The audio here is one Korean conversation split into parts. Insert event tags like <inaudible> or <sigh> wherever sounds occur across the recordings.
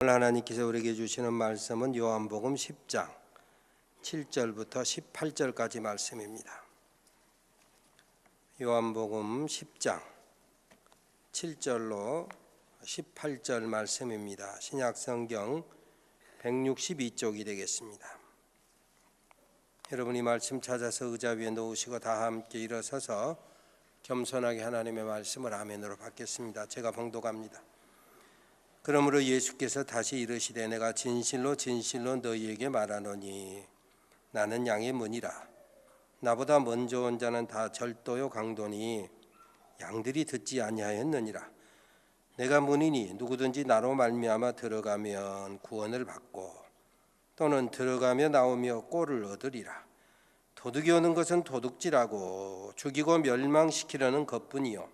오늘 하나님께서 우리에게 주시는 말씀은 요한복음 10장 7절부터 18절까지 말씀입니다. 요한복음 10장 7절로 18절 말씀입니다. 신약 성경 162쪽이 되겠습니다. 여러분이 말씀 찾아서 의자 위에 놓으시고 다 함께 일어서서 겸손하게 하나님의 말씀을 아멘으로 받겠습니다. 제가 봉독합니다. 그러므로 예수께서 다시 이르시되 내가 진실로 진실로 너희에게 말하노니 나는 양의 문이라. 나보다 먼저 온 자는 다 절도요 강도니 양들이 듣지 아니하였느니라. 내가 문이니 누구든지 나로 말미암아 들어가면 구원을 받고 또는 들어가며 나오며 꼴을 얻으리라. 도둑이 오는 것은 도둑질하고 죽이고 멸망시키려는 것뿐이요.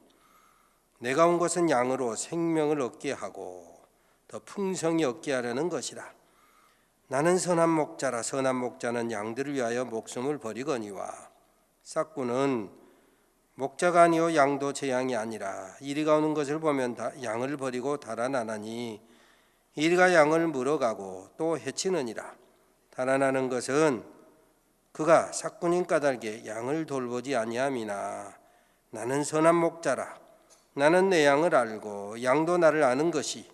내가 온 것은 양으로 생명을 얻게 하고 더 풍성히 얻게 하려는 것이라. 나는 선한 목자라 선한 목자는 양들을 위하여 목숨을 버리거니와 싹구는 목자가 아니요 양도 제 양이 아니라 이리가 오는 것을 보면 다 양을 버리고 달아나나니 이리가 양을 물어가고 또 해치느니라. 달아나는 것은 그가 싹군인 까닭에 양을 돌보지 아니함이나 나는 선한 목자라 나는 내 양을 알고 양도 나를 아는 것이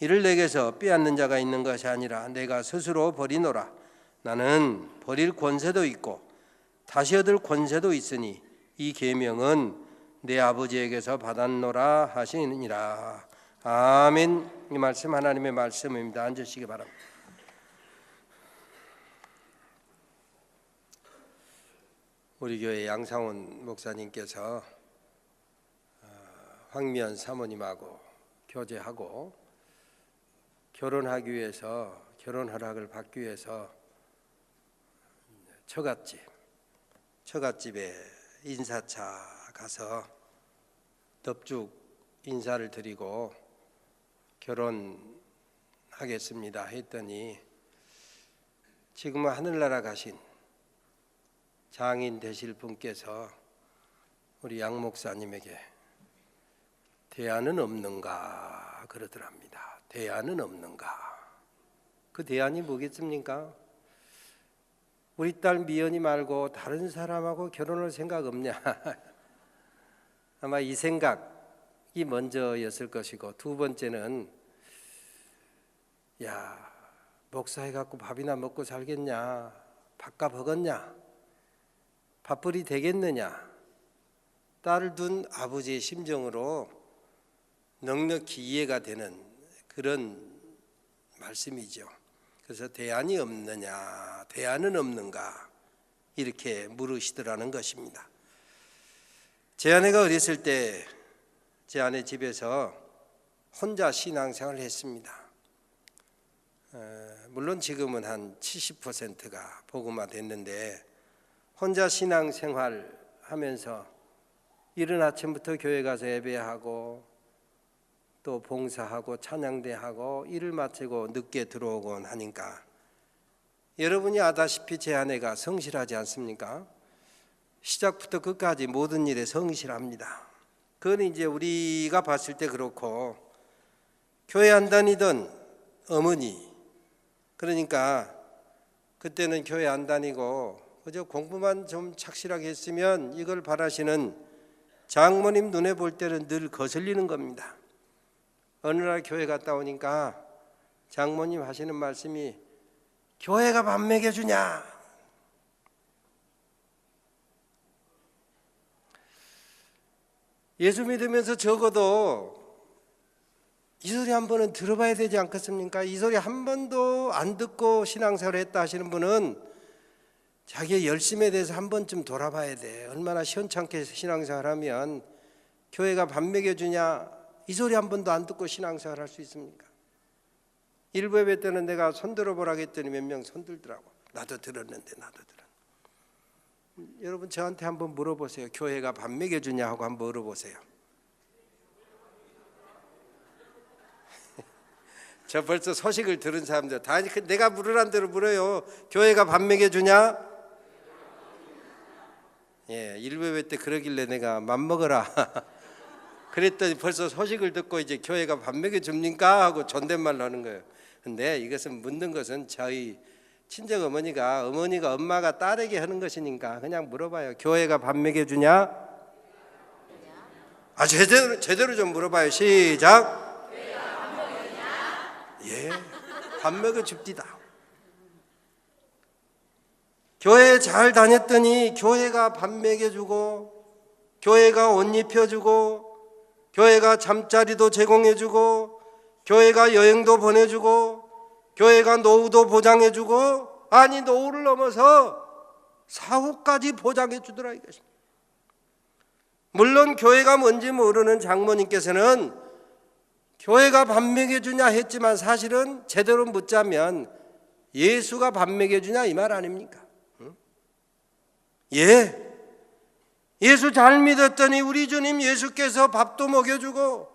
이를 내게서 빼앗는 자가 있는 것이 아니라 내가 스스로 버리노라. 나는 버릴 권세도 있고 다시 얻을 권세도 있으니 이 계명은 내 아버지에게서 받았노라 하시니라. 아멘. 이 말씀 하나님의 말씀입니다. 앉으시기 바랍니다. 우리 교회 양상훈 목사님께서 어, 황미연 사모님하고 교제하고 결혼하기 위해서 결혼 허락을 받기 위해서 처갓집 처갓집에 인사차 가서 덥죽 인사를 드리고 결혼하겠습니다 했더니 지금은 하늘나라 가신 장인 되실 분께서 우리 양 목사님에게 대안은 없는가 그러더랍니다. 대안은 없는가? 그 대안이 뭐겠습니까? 우리 딸 미연이 말고 다른 사람하고 결혼할 생각 없냐? <laughs> 아마 이 생각이 먼저였을 것이고 두 번째는 야 목사해 갖고 밥이나 먹고 살겠냐? 밥값 허겠냐? 밥벌이 되겠느냐? 딸을 둔 아버지의 심정으로 넉넉히 이해가 되는 그런 말씀이죠. 그래서 대안이 없느냐, 대안은 없는가 이렇게 물으시더라는 것입니다. 제 아내가 어렸을 때 제 아내 집에서 혼자 신앙생활을 했습니다. 물론 지금은 한 70%가 복음화 됐는데 혼자 신앙생활 하면서 이른 아침부터 교회 가서 예배하고 또 봉사하고 찬양대하고 일을 마치고 늦게 들어오곤 하니까 여러분이 아다시피 제 아내가 성실하지 않습니까? 시작부터 끝까지 모든 일에 성실합니다. 그건 이제 우리가 봤을 때 그렇고 교회 안 다니던 어머니 그러니까 그때는 교회 안 다니고 그저 공부만 좀 착실하게 했으면 이걸 바라시는 장모님 눈에 볼 때는 늘 거슬리는 겁니다. 어느 날 교회 갔다 오니까 장모님 하시는 말씀이 교회가 밥 먹여주냐? 예수 믿으면서 적어도 이 소리 한 번은 들어봐야 되지 않겠습니까? 이 소리 한 번도 안 듣고 신앙생활 했다 하시는 분은 자기의 열심에 대해서 한 번쯤 돌아봐야 돼. 얼마나 시원찮게 신앙생활 하면 교회가 밥 먹여주냐? 이 소리 한 번도 안 듣고 신앙생활 할 수 있습니까? 일부 예배 때는 내가 손들어 보라고 했더니 몇 명 손들더라고. 나도 들었는데 나도 들었. 여러분 저한테 한번 물어보세요. 교회가 밥 먹여 주냐 하고 한번 물어보세요. <laughs> 저 벌써 소식을 들은 사람들 다그 내가 물으란 대로 물어요. 교회가 밥 먹여 주냐? 예, 일베베 때 그러길래 내가 맘 먹어라. <laughs> 그랬더니 벌써 소식을 듣고 이제 교회가 밥 먹여줍니까 하고 존댓말로 하는 거예요. 근데 이것은 묻는 것은 저희 친정 어머니가 어머니가 엄마가 딸에게 하는 것이니까 그냥 물어봐요. 교회가 밥 먹여주냐? 아 제대로 제대로 좀 물어봐요. 시작. 예, 밥 먹여줍디다. 교회 잘 다녔더니 교회가 밥 먹여주고 교회가 옷 입혀주고 교회가 잠자리도 제공해주고 교회가 여행도 보내주고 교회가 노후도 보장해주고 아니 노후를 넘어서 사후까지 보장해주더라 이것입니다. 물론 교회가 뭔지 모르는 장모님께서는 교회가 밥 먹여주냐 했지만 사실은 제대로 묻자면 예수가 밥 먹여주냐 이 말 아닙니까? 응? 예. 예수 잘 믿었더니 우리 주님 예수께서 밥도 먹여주고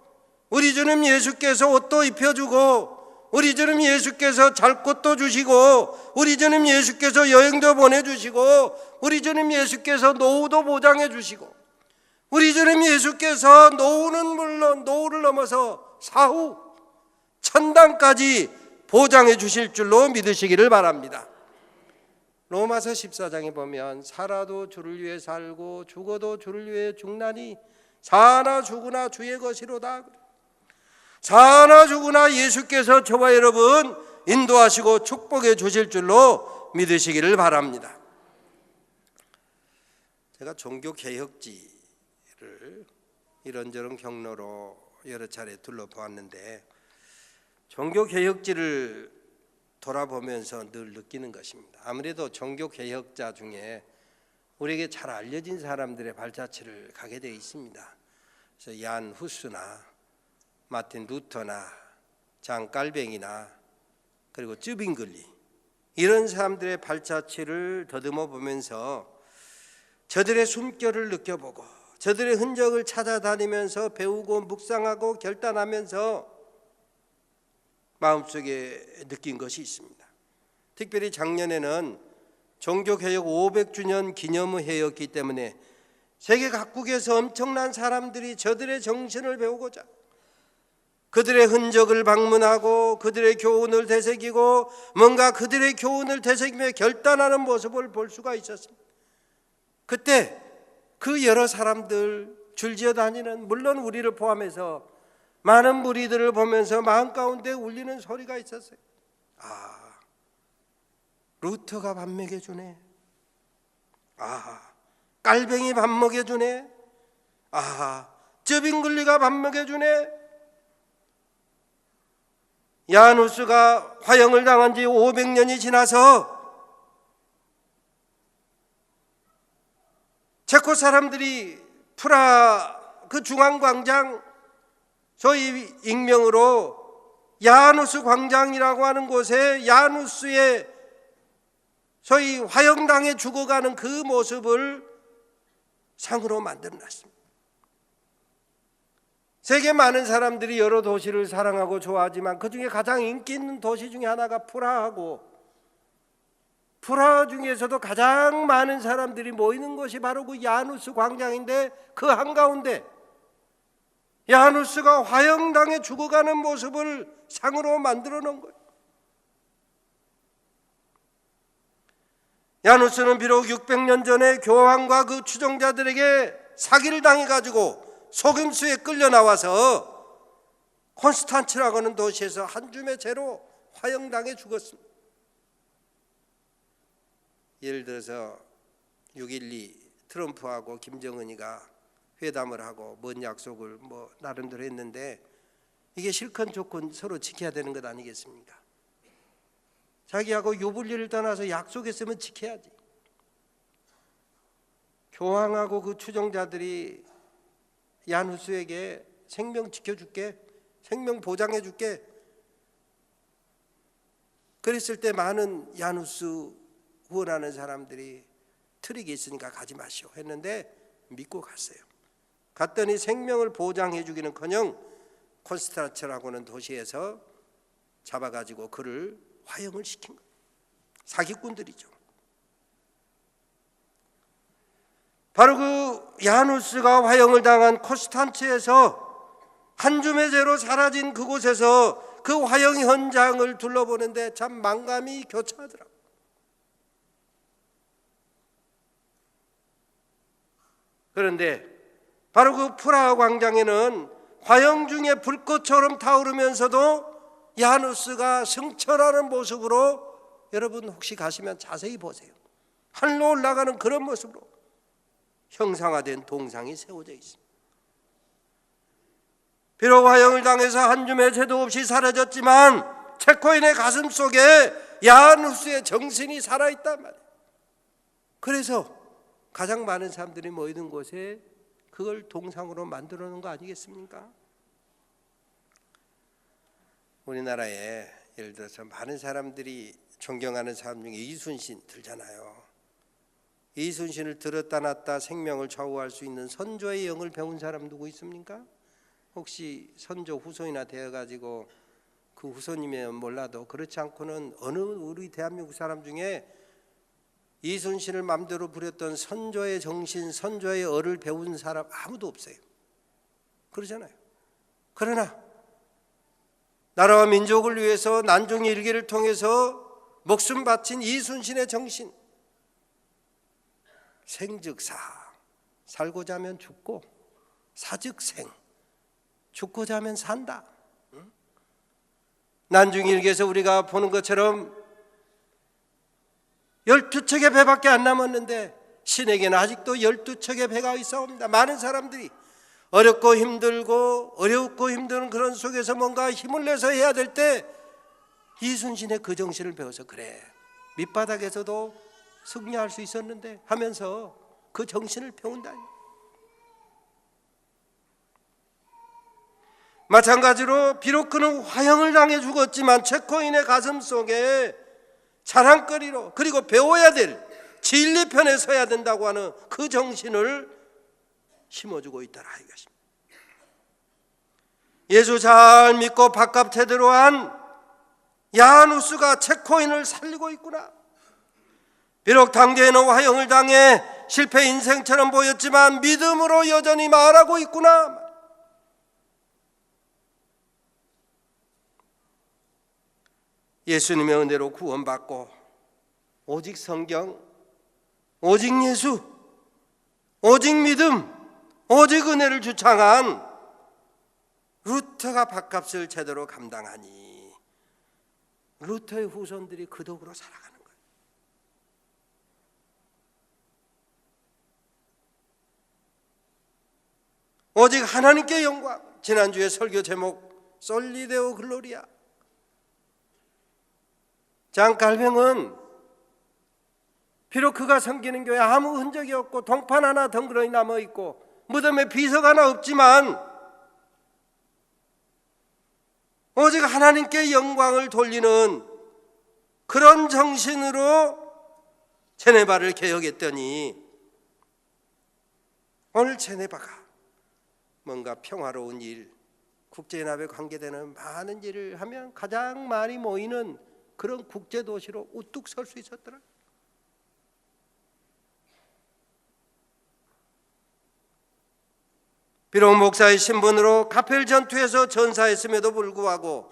우리 주님 예수께서 옷도 입혀주고 우리 주님 예수께서 잘 곳도 주시고 우리 주님 예수께서 여행도 보내주시고 우리 주님 예수께서 노후도 보장해 주시고 우리 주님 예수께서 노후는 물론 노후를 넘어서 사후 천당까지 보장해 주실 줄로 믿으시기를 바랍니다. 로마서 14장에 보면 살아도 주를 위해 살고 죽어도 주를 위해 죽나니 사나 죽으나 주의 것이로다. 사나 죽으나 예수께서 저와 여러분 인도하시고 축복해 주실 줄로 믿으시기를 바랍니다. 제가 종교 개혁지를 이런저런 경로로 여러 차례 둘러보았는데 종교 개혁지를 돌아보면서 늘 느끼는 것입니다. 아무래도 종교 개혁자 중에 우리에게 잘 알려진 사람들의 발자취를 가게 되어 있습니다. 그래서 얀 후스나 마틴 루터나 장 깔뱅이나 그리고 쯔빙글리 이런 사람들의 발자취를 더듬어 보면서 저들의 숨결을 느껴보고 저들의 흔적을 찾아다니면서 배우고 묵상하고 결단하면서 마음속에 느낀 것이 있습니다. 특별히 작년에는 종교 개혁 500주년 기념해였기 때문에 세계 각국에서 엄청난 사람들이 저들의 정신을 배우고자 그들의 흔적을 방문하고 그들의 교훈을 되새기고 뭔가 그들의 교훈을 되새기며 결단하는 모습을 볼 수가 있었습니다. 그때 그 여러 사람들 줄지어 다니는 물론 우리를 포함해서 많은 무리들을 보면서 마음 가운데 울리는 소리가 있었어요. 아, 루터가 밥 먹여주네. 아, 깔뱅이 밥 먹여주네. 아, 저빙글리가 밥 먹여주네. 야누스가 화형을 당한 지 500년이 지나서 체코 사람들이 프라 그 중앙광장 소위 익명으로 야누스 광장이라고 하는 곳에 야누스의 소위 화영당에 죽어가는 그 모습을 상으로 만들어 놨습니다. 세계 많은 사람들이 여러 도시를 사랑하고 좋아하지만 그 중에 가장 인기 있는 도시 중에 하나가 프라하고 프라하 중에서도 가장 많은 사람들이 모이는 곳이 바로 그 야누스 광장인데 그 한가운데 야누스가 화형당해 죽어가는 모습을 상으로 만들어 놓은 거예요. 야누스는 비록 600년 전에 교황과 그 추종자들에게 사기를 당해 가지고 속임수에 끌려 나와서 콘스탄츠라고 하는 도시에서 한 줌의 죄로 화형당해 죽었습니다. 예를 들어서 6.12 트럼프하고 김정은이가 회담을 하고 뭔 약속을 뭐 나름대로 했는데 이게 실컷 조건 서로 지켜야 되는 것 아니겠습니까? 자기하고 유불리를 떠나서 약속했으면 지켜야지. 교황하고 그 추종자들이 야누스에게 생명 지켜줄게, 생명 보장해줄게. 그랬을 때 많은 야누스 구원하는 사람들이 트릭이 있으니까 가지 마시오 했는데 믿고 갔어요. 갔더니 생명을 보장해 주기는커녕 콘스트라츠라고 하는 도시에서 잡아가지고 그를 화형을 시킨 거예요. 사기꾼들이죠. 바로 그 야누스가 화형을 당한 코스탄츠에서 한 줌의 죄로 사라진 그곳에서 그 화형 현장을 둘러보는데 참 망감이 교차하더라고. 그런데 바로 그 프라하 광장에는 화형 중에 불꽃처럼 타오르면서도 야누스가 승천하는 모습으로 여러분 혹시 가시면 자세히 보세요. 하늘로 올라가는 그런 모습으로 형상화된 동상이 세워져 있습니다. 비록 화형을 당해서 한 줌의 죄도 없이 사라졌지만 체코인의 가슴 속에 야누스의 정신이 살아있단 말이에요. 그래서 가장 많은 사람들이 모이는 곳에 그걸 동상으로 만들어 놓은 거 아니겠습니까? 우리나라에 예를 들어서 많은 사람들이 존경하는 사람 중에 이순신 들잖아요. 이순신을 들었다 놨다 생명을 좌우할 수 있는 선조의 영을 배운 사람 누구 있습니까? 혹시 선조 후손이나 되어 가지고 그 후손이면 몰라도 그렇지 않고는 어느 우리 대한민국 사람 중에 이순신을 마음대로 부렸던 선조의 정신, 선조의 어를 배운 사람 아무도 없어요. 그러잖아요. 그러나 나라와 민족을 위해서 난중 일기를 통해서 목숨 바친 이순신의 정신 생즉사 살고자 하면 죽고 사즉생 죽고자 하면 산다. 난중 일기에서 우리가 보는 것처럼 열두 척의 배밖에 안 남았는데 신에게는 아직도 열두 척의 배가 있어옵니다. 많은 사람들이 어렵고 힘들고 어렵고 힘든 그런 속에서 뭔가 힘을 내서 해야 될 때 이순신의 그 정신을 배워서 그래 밑바닥에서도 승리할 수 있었는데 하면서 그 정신을 배운다니. 마찬가지로 비록 그는 화형을 당해 죽었지만 체코인의 가슴 속에 자랑거리로 그리고 배워야 될 진리 편에 서야 된다고 하는 그 정신을 심어주고 있다라 이것입니다. 예수 잘 믿고 밥값 제대로 한 야누스가 체코인을 살리고 있구나. 비록 당대에는 화형을 당해 실패 인생처럼 보였지만 믿음으로 여전히 말하고 있구나. 예수님의 은혜로 구원받고 오직 성경, 오직 예수, 오직 믿음, 오직 은혜를 주창한 루터가 밥값을 제대로 감당하니 루터의 후손들이 그 덕으로 살아가는 거예요. 오직 하나님께 영광. 지난주에 설교 제목 솔리데오 글로리아. 장갈병은 비록 그가 섬기는 교회 아무 흔적이 없고 동판 하나 덩그러니 남아 있고 무덤에 비석 하나 없지만 오직 하나님께 영광을 돌리는 그런 정신으로 제네바를 개혁했더니 오늘 제네바가 뭔가 평화로운 일, 국제연합에 관계되는 많은 일을 하면 가장 많이 모이는 그런 국제 도시로 우뚝 설 수 있었더라. 비록 목사의 신분으로 카펠 전투에서 전사했음에도 불구하고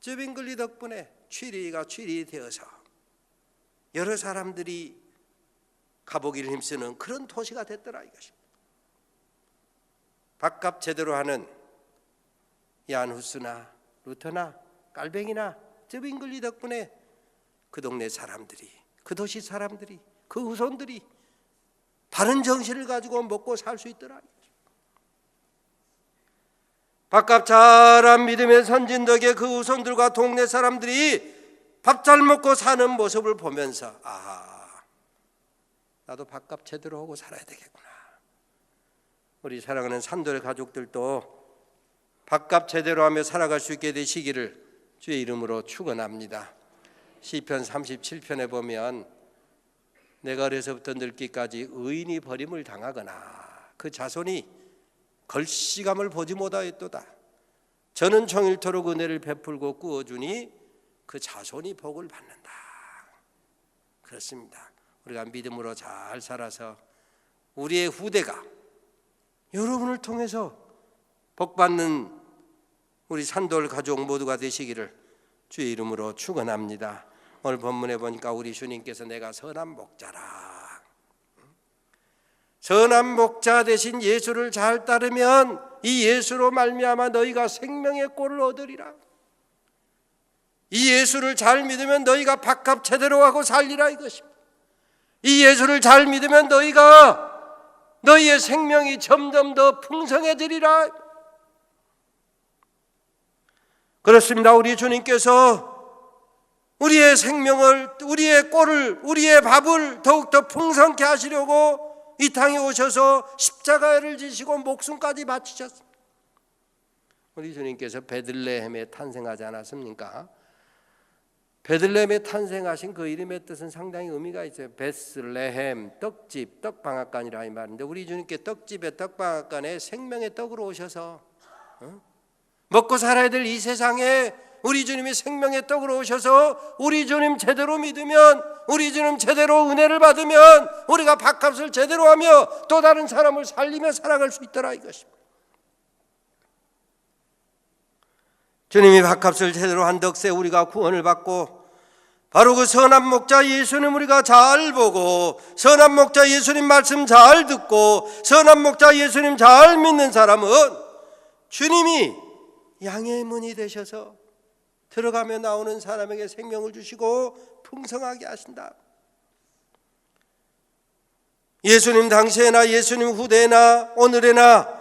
쯔빙글리 덕분에 취리가 취리 되어서 여러 사람들이 가보기를 힘쓰는 그런 도시가 됐더라 이것입니다. 밥값 제대로 하는 얀후스나 루터나 깔뱅이나 쯔빙글리 덕분에 그 동네 사람들이 그 도시 사람들이 그 후손들이 바른 정신을 가지고 먹고 살 수 있더라. 밥값 잘한 믿음의 선진 덕에 그 후손들과 동네 사람들이 밥 잘 먹고 사는 모습을 보면서 아 나도 밥값 제대로 하고 살아야 되겠구나. 우리 사랑하는 산돌의 가족들도 밥값 제대로 하며 살아갈 수 있게 되시기를 주의 이름으로 축원합니다. 시편 37편에 보면 내가 어려서부터 늙기까지 의인이 버림을 당하거나 그 자손이 걸시감을 보지 못하였도다. 저는 종일토록 은혜를 베풀고 꾸어주니 그 자손이 복을 받는다. 그렇습니다. 우리가 믿음으로 잘 살아서 우리의 후대가 여러분을 통해서 복 받는 우리 산돌 가족 모두가 되시기를 주의 이름으로 축원합니다. 오늘 본문에 보니까 우리 주님께서 내가 선한 목자라. 선한 목자 대신 예수를 잘 따르면 이 예수로 말미암아 너희가 생명의 꼴을 얻으리라. 이 예수를 잘 믿으면 너희가 밥값 제대로 하고 살리라 이것입니다. 이 예수를 잘 믿으면 너희가 너희의 생명이 점점 더 풍성해지리라. 그렇습니다. 우리 주님께서 우리의 생명을, 우리의 꼴을, 우리의 밥을 더욱더 풍성케 하시려고 이 땅에 오셔서 십자가를 지시고 목숨까지 바치셨습니다. 우리 주님께서 베들레헴에 탄생하지 않았습니까? 베들레헴에 탄생하신 그 이름의 뜻은 상당히 의미가 있어요. 베슬레헴 떡집 떡방앗간이라 이 말인데 우리 주님께 떡집에 떡방앗간에 생명의 떡으로 오셔서 어? 먹고 살아야 될 이 세상에 우리 주님이 생명의 떡으로 오셔서 우리 주님 제대로 믿으면 우리 주님 제대로 은혜를 받으면 우리가 밥값을 제대로 하며 또 다른 사람을 살리며 살아갈 수 있더라 이것입니다. 주님이 밥값을 제대로 한 덕세 우리가 구원을 받고 바로 그 선한 목자 예수님 우리가 잘 보고 선한 목자 예수님 말씀 잘 듣고 선한 목자 예수님 잘 믿는 사람은 주님이 양의 문이 되셔서 들어가며 나오는 사람에게 생명을 주시고 풍성하게 하신다. 예수님 당시에나 예수님 후대나 오늘에나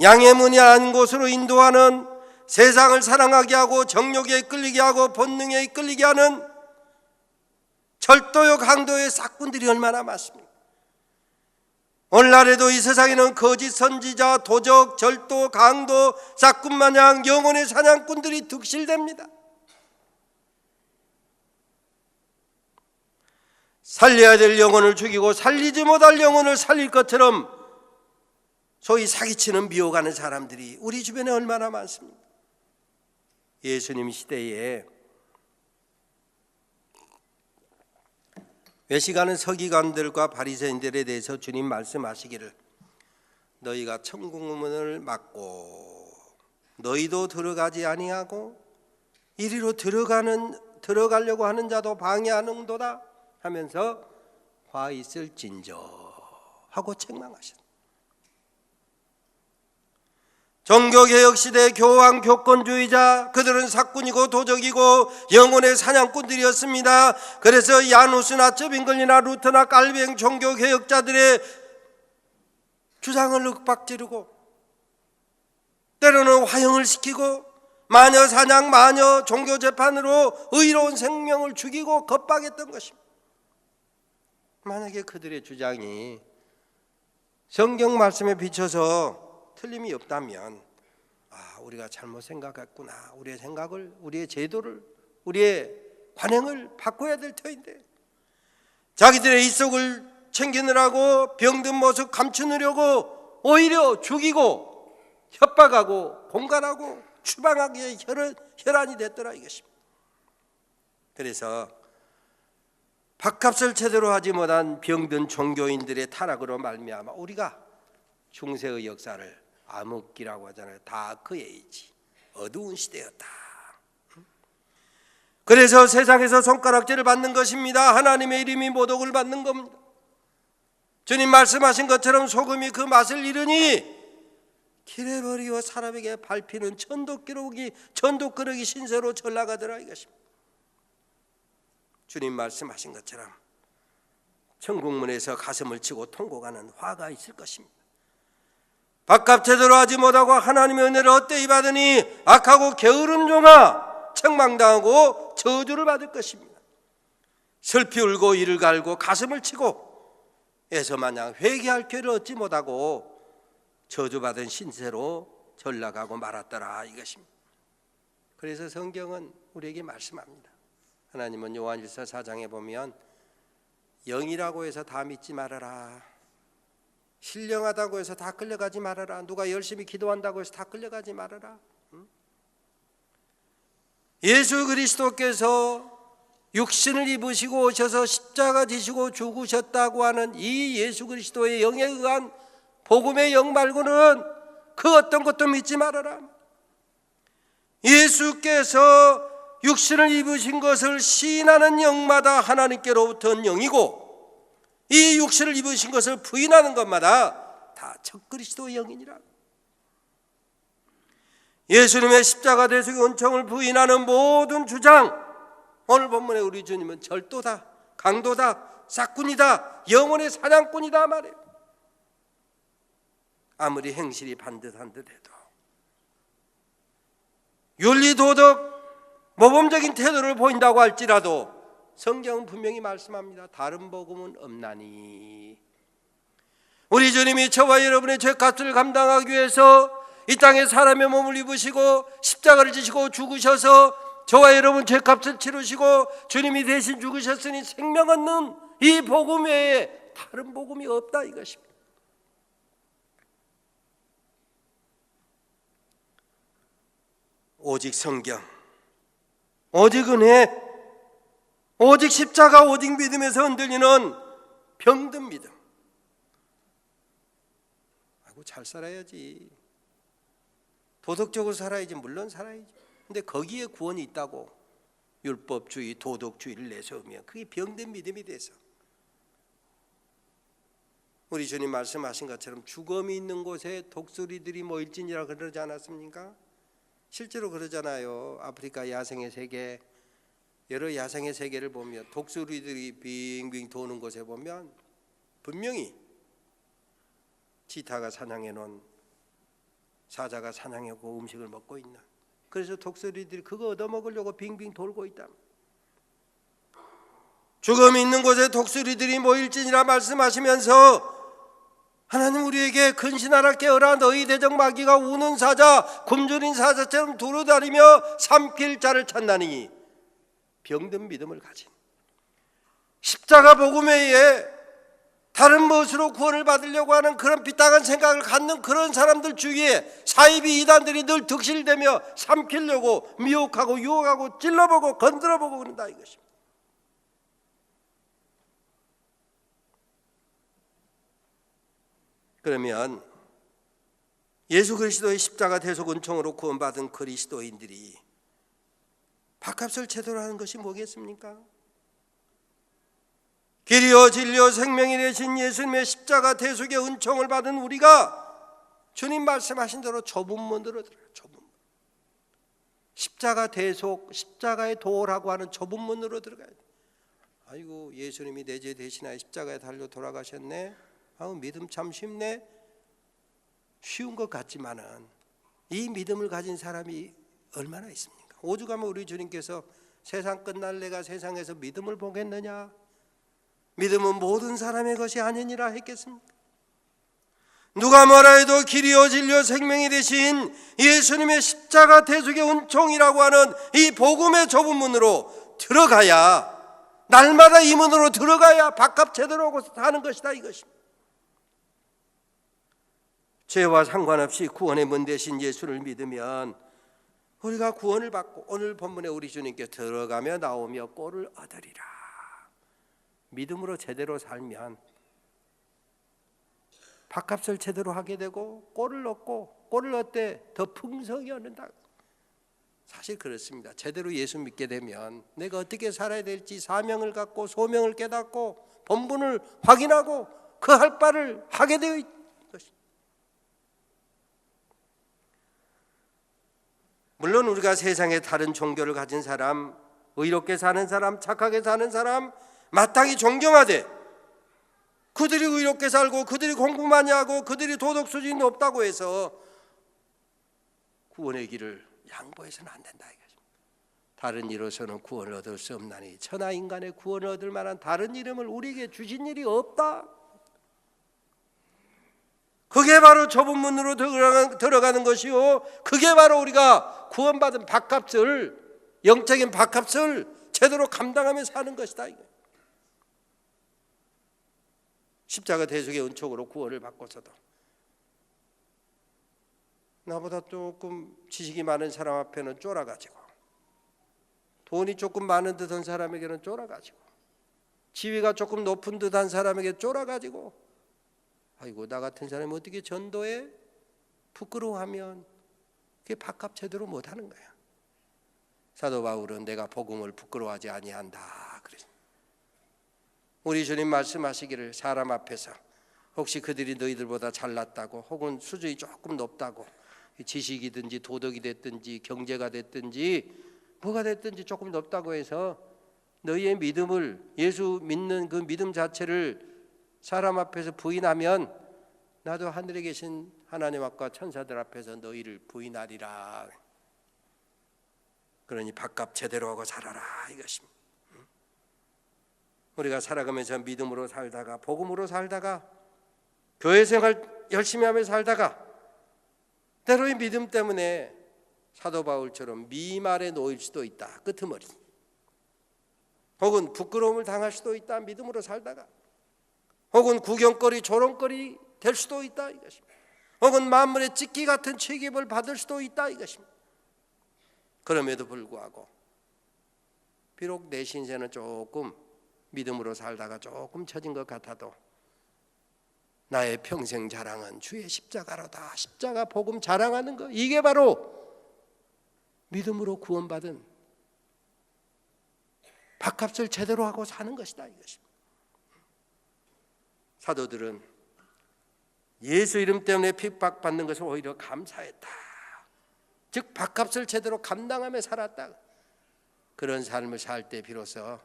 양의 문이 아닌 곳으로 인도하는 세상을 사랑하게 하고 정욕에 끌리게 하고 본능에 끌리게 하는 절도요 강도의 싹군들이 얼마나 많습니까? 오늘날에도 이 세상에는 거짓 선지자, 도적, 절도, 강도, 싹군 마냥 영혼의 사냥꾼들이 득실됩니다. 살려야 될 영혼을 죽이고 살리지 못할 영혼을 살릴 것처럼 소위 사기치는 미혹하는 사람들이 우리 주변에 얼마나 많습니까? 예수님 시대에 외식하는 서기관들과 바리새인들에 대해서 주님 말씀하시기를 너희가 천국문을 막고 너희도 들어가지 아니하고 이리로 들어가는 들어가려고 하는 자도 방해하는도다 하면서 화 있을진저 하고 책망하셨다. 종교개혁 시대 교황 교권주의자 그들은 사꾼이고 도적이고 영혼의 사냥꾼들이었습니다. 그래서 야누스나 쩌빙글리나 루터나 깔비행 종교개혁자들의 주장을 윽박지르고 때로는 화형을 시키고 마녀 사냥 마녀 종교 재판으로 의로운 생명을 죽이고 겁박했던 것입니다. 만약에 그들의 주장이 성경 말씀에 비춰서 틀림이 없다면 아 우리가 잘못 생각했구나 우리의 생각을 우리의 제도를 우리의 관행을 바꿔야 될 터인데 자기들의 이속을 챙기느라고 병든 모습 감추느려고 오히려 죽이고 협박하고 공갈하고 추방하기에 혈안, 혈안이 됐더라 이것입니다. 그래서 밥값을 제대로 하지 못한 병든 종교인들의 타락으로 말미암아 우리가 중세의 역사를 암흑기라고 하잖아요. 다크 에이지. 어두운 시대였다. 그래서 세상에서 손가락질을 받는 것입니다. 하나님의 이름이 모독을 받는 겁니다. 주님 말씀하신 것처럼 소금이 그 맛을 잃으니 길에 버리고 사람에게 밟히는 천독기록이 천독그릇이 신세로 전락하더라 이것입니다. 주님 말씀하신 것처럼 천국문에서 가슴을 치고 통곡하는 화가 있을 것입니다. 밥값 제대로 하지 못하고 하나님의 은혜를 헛되이 받으니 악하고 게으른 종아 책망당하고 저주를 받을 것입니다. 슬피 울고 이를 갈고 가슴을 치고 에서 마냥 회개할 기회를 얻지 못하고 저주받은 신세로 전락하고 말았더라 이것입니다. 그래서 성경은 우리에게 말씀합니다. 하나님은 요한일서 4장에 보면 영이라고 해서 다 믿지 말아라. 신령하다고 해서 다 끌려가지 말아라. 누가 열심히 기도한다고 해서 다 끌려가지 말아라. 응? 예수 그리스도께서 육신을 입으시고 오셔서 십자가 지시고 죽으셨다고 하는 이 예수 그리스도의 영에 의한 복음의 영 말고는 그 어떤 것도 믿지 말아라. 예수께서 육신을 입으신 것을 시인하는 영마다 하나님께로부터 온 영이고 이 육신을 입으신 것을 부인하는 것마다 다 적그리스도의 영이니라. 예수님의 십자가 대속의 은총을 부인하는 모든 주장 오늘 본문에 우리 주님은 절도다, 강도다, 싹군이다, 영혼의 사냥꾼이다 말이에요. 아무리 행실이 반듯한 듯해도 윤리 도덕 모범적인 태도를 보인다고 할지라도 성경은 분명히 말씀합니다. 다른 복음은 없나니. 우리 주님이 저와 여러분의 죄 값을 감당하기 위해서 이 땅에 사람의 몸을 입으시고 십자가를 지시고 죽으셔서 저와 여러분 죄 값을 치르시고 주님이 대신 죽으셨으니 생명 얻는 이 복음 외에 다른 복음이 없다 이것입니다. 오직 성경, 오직 은혜, 오직 십자가, 오직 믿음에서 흔들리는 병든 믿음. 아이고 잘 살아야지. 도덕적으로 살아야지 물론 살아야지. 근데 거기에 구원이 있다고 율법주의, 도덕주의를 내세우면 그게 병든 믿음이 돼서 우리 주님 말씀하신 것처럼 죽음이 있는 곳에 독수리들이 모일지니라 그러지 않았습니까? 실제로 그러잖아요. 아프리카 야생의 세계 여러 야생의 세계를 보면 독수리들이 빙빙 도는 곳에 보면 분명히 치타가 사냥해 놓은 사자가 사냥하고 음식을 먹고 있는 그래서 독수리들이 그거 얻어 먹으려고 빙빙 돌고 있다. 죽음이 있는 곳에 독수리들이 모일지니라 말씀하시면서 하나님 우리에게 근신하라 깨어라 너희 대적 마귀가 우는 사자 굶주린 사자처럼 두루다니며 삼킬 자를 찾나니 병든 믿음을 가진 십자가 복음 외에 다른 무엇으로 구원을 받으려고 하는 그런 비딱한 생각을 갖는 그런 사람들 주위에 사이비 이단들이 늘 득실되며 삼키려고 미혹하고 유혹하고 찔러보고 건드려보고 그런다 이것입니다. 그러면 예수 그리스도의 십자가 대속 은총으로 구원받은 그리스도인들이 밥값을 제대로 하는 것이 뭐겠습니까? 길이요 진리요 생명이 되신 예수님의 십자가 대속의 은총을 받은 우리가 주님 말씀하신 대로 좁은 문으로 들어가 좁은 문. 십자가 대속 십자가의 도라고 하는 좁은 문으로 들어가야 돼. 아이고 예수님이 내 죄 대신하여 십자가에 달려 돌아가셨네. 아우 믿음 참 쉽네. 쉬운 것 같지만은 이 믿음을 가진 사람이 얼마나 있습니까? 오죽하면 우리 주님께서 세상 끝날 내가 세상에서 믿음을 보겠느냐? 믿음은 모든 사람의 것이 아니니라 했겠습니까? 누가 뭐라 해도 길이요 진리요 생명이 되신 예수님의 십자가 대속의 은총이라고 하는 이 복음의 좁은 문으로 들어가야 날마다 이 문으로 들어가야 밥값 제대로 하고 사는 것이다 이것입니다. 죄와 상관없이 구원의 문 대신 예수를 믿으면 우리가 구원을 받고 오늘 본문에 우리 주님께 들어가며 나오며 꼴을 얻으리라. 믿음으로 제대로 살면 밥값을 제대로 하게 되고 꼴을 얻고 꼴을 얻되 더 풍성히 얻는다. 사실 그렇습니다. 제대로 예수 믿게 되면 내가 어떻게 살아야 될지 사명을 갖고 소명을 깨닫고 본분을 확인하고 그 할 바를 하게 되어 있다. 물론 우리가 세상에 다른 종교를 가진 사람, 의롭게 사는 사람, 착하게 사는 사람 마땅히 존경하되 그들이 의롭게 살고 그들이 공부 많이 하고 그들이 도덕 수준이 높다고 해서 구원의 길을 양보해서는 안 된다. 다른 이로서는 구원을 얻을 수 없나니 천하 인간의 구원을 얻을 만한 다른 이름을 우리에게 주신 일이 없다. 그게 바로 좁은 문으로 들어가는 것이요. 그게 바로 우리가 구원받은 밥값을 영적인 밥값을 제대로 감당하며 사는 것이다. 십자가 대속의 은총으로 구원을 받고서도 나보다 조금 지식이 많은 사람 앞에는 쫄아가지고 돈이 조금 많은 듯한 사람에게는 쫄아가지고 지위가 조금 높은 듯한 사람에게 쫄아가지고 아이고 나 같은 사람이 어떻게 전도에 부끄러워하면 그게 밥값 제대로 못하는 거야. 사도 바울은 내가 복음을 부끄러워하지 아니한다. 우리 주님 말씀하시기를 사람 앞에서 혹시 그들이 너희들보다 잘났다고 혹은 수준이 조금 높다고 지식이든지 도덕이 됐든지 경제가 됐든지 뭐가 됐든지 조금 높다고 해서 너희의 믿음을 예수 믿는 그 믿음 자체를 사람 앞에서 부인하면 나도 하늘에 계신 하나님 앞과 천사들 앞에서 너희를 부인하리라. 그러니 밥값 제대로 하고 살아라 이것입니다. 우리가 살아가면서 믿음으로 살다가 복음으로 살다가 교회 생활 열심히 하며 살다가 때로의 믿음 때문에 사도 바울처럼 미말에 놓일 수도 있다. 끄트머리. 혹은 부끄러움을 당할 수도 있다. 믿음으로 살다가 혹은 구경거리 조롱거리 될 수도 있다 이것입니다. 혹은 만물의 찍기 같은 책임을 받을 수도 있다 이것입니다. 그럼에도 불구하고 비록 내 신세는 조금 믿음으로 살다가 조금 처진 것 같아도 나의 평생 자랑은 주의 십자가로다. 십자가 복음 자랑하는 거 이게 바로 믿음으로 구원받은 밥값을 제대로 하고 사는 것이다 이것입니다. 사도들은 예수 이름 때문에 핍박받는 것을 오히려 감사했다. 즉 밥값을 제대로 감당하며 살았다. 그런 삶을 살 때 비로소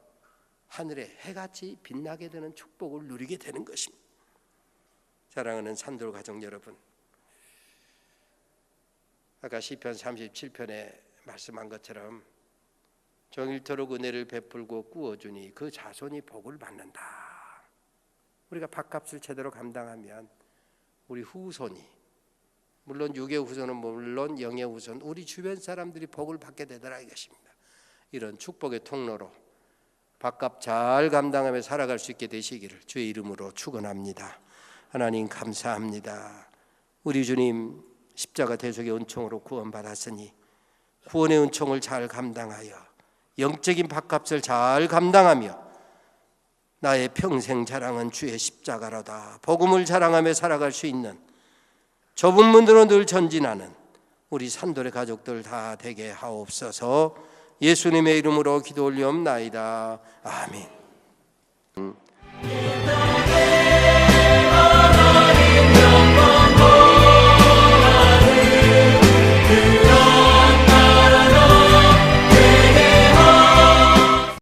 하늘에 해같이 빛나게 되는 축복을 누리게 되는 것입니다. 사랑하는 산돌 가족 여러분, 아까 시편 37편에 말씀한 것처럼 정일토록 은혜를 베풀고 꾸어주니 그 자손이 복을 받는다. 우리가 밥값을 제대로 감당하면 우리 후손이 물론 육의 후손은 물론 영의 후손 우리 주변 사람들이 복을 받게 되더라 이것입니다. 이런 축복의 통로로 밥값 잘 감당하며 살아갈 수 있게 되시기를 주의 이름으로 축원합니다. 하나님 감사합니다. 우리 주님 십자가 대속의 은총으로 구원받았으니 구원의 은총을 잘 감당하여 영적인 밥값을 잘 감당하며 나의 평생 자랑은 주의 십자가로다. 복음을 자랑하며 살아갈 수 있는 좁은 문으로 늘 전진하는 우리 산돌의 가족들 다 되게 하옵소서. 예수님의 이름으로 기도 올리옵나이다. 아멘. 음.